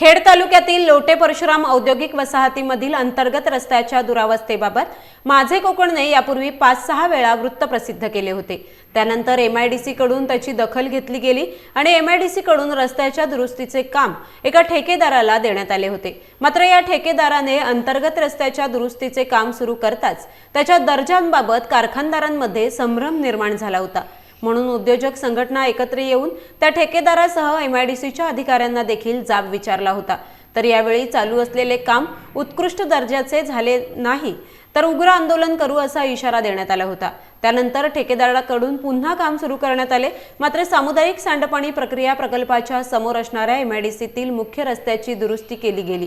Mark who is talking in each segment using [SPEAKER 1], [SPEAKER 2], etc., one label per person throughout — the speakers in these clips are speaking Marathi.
[SPEAKER 1] खेड तालुक्यातील लोटे परशुराम औद्योगिक वसाहतीमधील अंतर्गत रस्त्याच्या दुरावस्थेबाबत माझे कोकणने यापूर्वी पाच सहा वेळा वृत्त प्रसिद्ध केले होते. त्यानंतर एम आय डी सीकडून त्याची दखल घेतली गेली आणि एम आय डी सीकडून रस्त्याच्या दुरुस्तीचे काम एका ठेकेदाराला देण्यात आले होते. मात्र या ठेकेदाराने अंतर्गत रस्त्याच्या दुरुस्तीचे काम सुरू करताच त्याच्या दर्जांबाबत कारखानदारांमध्ये संभ्रम निर्माण झाला होता. म्हणून उद्योजक संघटना एकत्र येऊन त्या ठेकेदारासह एमआयडीसीच्या अधिकाऱ्यांना देखील जाब विचारला होता. तर यावेळी चालू असलेले काम उत्कृष्ट दर्जाचे झाले नाही तर उग्र आंदोलन करू असा इशारा देण्यात आला होता. त्यानंतर ठेकेदाराकडून पुन्हा काम सुरू करण्यात आले. मात्र सामुदायिक सांडपाणी प्रक्रिया प्रकल्पाच्या समोर असणाऱ्या एमआयडीसीतील मुख्य रस्त्याची दुरुस्ती केली गेली.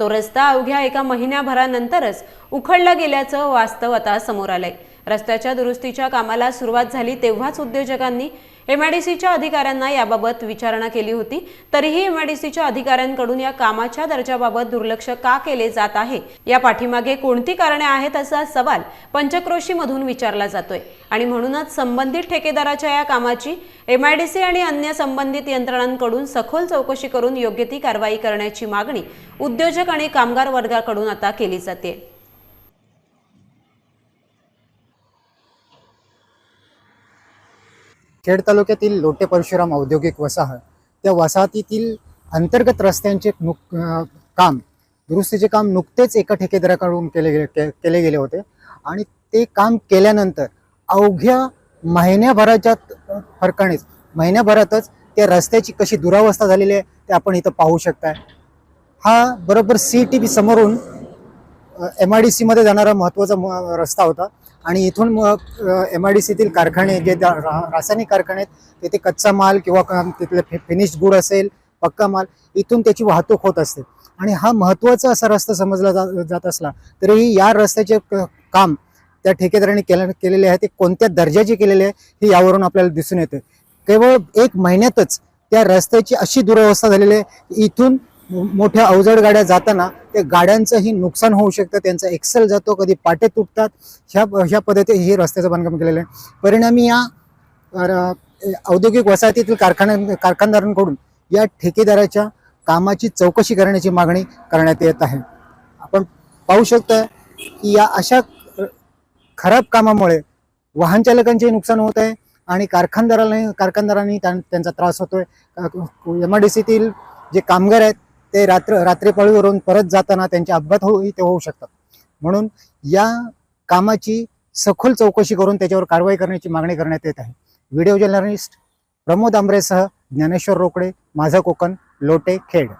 [SPEAKER 1] तो रस्ता अवघ्या एका महिन्याभरानंतरच उखडला गेल्याचं वास्तव आता समोर आलंय. रस्त्याच्या दुरुस्तीच्या कामाला सुरुवात झाली तेव्हाच उद्योजकांनी एमआयडीसीच्या अधिकाऱ्यांना याबाबत विचारणा केली होती. तरीही एमआयडीसीच्या अधिकाऱ्यांकडून या कामाच्या दर्जाबाबत दुर्लक्ष का केले जात आहे? या पाठीमागे कोणती कारणे आहेत असा सवाल पंचक्रोशीमधून विचारला जातोय. आणि म्हणूनच संबंधित ठेकेदाराच्या या कामाची एमआयडीसी आणि अन्य संबंधित यंत्रणांकडून सखोल चौकशी करून योग्य ती कारवाई करण्याची मागणी उद्योजक आणि कामगार वर्गाकडून आता केली जाते.
[SPEAKER 2] खेड तालुक्यातील लोटे परशुराम औद्योगिक वसाहत. त्या वसाहतीतील अंतर्गत रस्त्यांचे नुक काम दुरुस्तीचे काम नुकतेच एका ठेकेदाराकडून केले गेले के- केले गेले होते. आणि ते काम केल्यानंतर अवघ्या महिन्याभराच्या फरकानेच महिन्याभरातच त्या रस्त्याची कशी दुरावस्था झालेली आहे ते आपण इथं पाहू शकताय. हा बरोबर सी टी बी समोरून एम आय डी सीमध्ये जाणारा महत्त्वाचा म- रस्ता होता. आणि इथून मग एम आय डी सीतील कारखाने जे रा- रासायनिक कारखाने आहेत तिथे कच्चा माल किंवा तिथले फिनिश गुड असेल पक्का माल इथून त्याची वाहतूक होत असते. आणि हा महत्त्वाचा असा रस्ता समजला जा- जात असला तरीही या रस्त्याचे क- काम त्या ठेकेदाराने केले केलेले आहे ते कोणत्या दर्जाचे केलेले आहे हे यावरून आपल्याला दिसून येते केवळ एक महिन्यातच त्या रस्त्याची अशी दुरावस्था झालेली आहे इथून मोठ्या अवजड गाड्या जाताना त्या गाड्यांचंही नुकसान होऊ शकतं त्यांचा एक्सेल जातो कधी पाटे तुटतात. ह्या ह्या पद्धतीने हे रस्त्याचं बांधकाम केलेलं आहे. परिणामी या औद्योगिक वसाहतीतील कारखान्या कारखानदारांकडून या ठेकेदाराच्या कामाची चौकशी करण्याची मागणी करण्यात येत आहे. आपण पाहू शकतो की या अशा खराब कामामुळे वाहन चालकांचे नुकसान होत आहे आणि कारखानदाराला कारखानदारांनी त्यां- त्यांचा त्रास होतोय. एम आय डी सीतील जे कामगार आहेत ते रात्र रात्रीपाळीवरून परत जाताना त्यांचे अपघात होऊ ते होऊ शकतात. म्हणून या कामाची सखोल चौकशी करून त्याच्यावर कारवाई करण्याची मागणी करण्यात येत आहे. व्हिडिओ जर्नलिस्ट प्रमोद आंबरेसह ज्ञानेश्वर रोकडे माझा कोकण लोटे खेड.